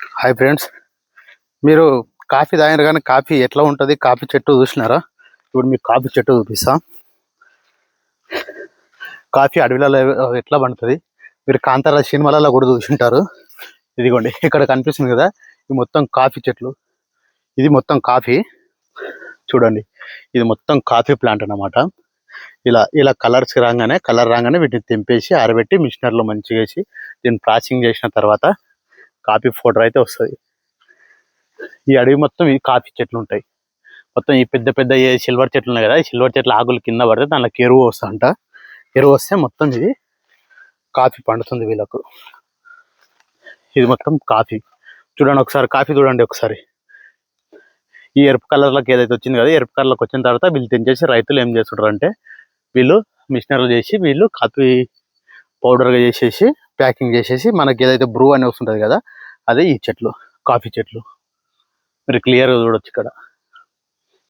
Hi friends మీరు coffee తాగిన కానీ కాఫీ ఎట్లా ఉంటుంది? కాఫీ చెట్టు చూసినారా? ఇప్పుడు మీకు కాఫీ చెట్టు చూపిస్తా. కాఫీ అడవిలలో ఎట్లా పండుతుంది? మీరు కాంతార సినిమాలలో కూడా చూసింటారు. ఇదిగోండి ఇక్కడ కనిపిస్తుంది కదా ఇది మొత్తం కాఫీ చెట్లు. ఇది మొత్తం కాఫీ. చూడండి ఇది మొత్తం కాఫీ ప్లాంట్ అన్నమాట. ఇలా ఇలా కలర్స్ రాగానే కలర్ రాగానే వీటిని తెంపేసి ఆరబెట్టి మిషనర్లో మంచిగా వేసి దీన్ని ప్రాసింగ్ చేసిన తర్వాత కాఫీ పౌడర్ అయితే వస్తుంది. ఈ అడవి మొత్తం ఈ కాఫీ చెట్లు ఉంటాయి. మొత్తం ఈ పెద్ద పెద్ద ఏ సిల్వర్ చెట్లు ఉన్నాయి కదా ఈ సిల్వర్ చెట్ల ఆకులు కింద పడితే దానిలోకి ఎరువు వస్తుందంట. ఎరువు వస్తే మొత్తం ఇది కాఫీ పండుతుంది వీళ్ళకు. ఇది మొత్తం కాఫీ. చూడండి ఒకసారి కాఫీ చూడండి ఒకసారి. ఈ ఎరుపు కలర్లకు ఏదైతే వచ్చింది కదా ఎరుపు కలర్లకు వచ్చిన తర్వాత వీళ్ళు తెంచేసి రైతులు ఏం చేస్తుంటారు అంటే వీళ్ళు మిషనరీలు చేసి వీళ్ళు కాఫీ పౌడర్గా చేసేసి ప్యాకింగ్ చేసేసి మనకి ఏదైతే బ్రూ అని వస్తుంటుంది కదా అదే ఈ చెట్లు కాఫీ చెట్లు. మీరు క్లియర్గా చూడొచ్చు ఇక్కడ.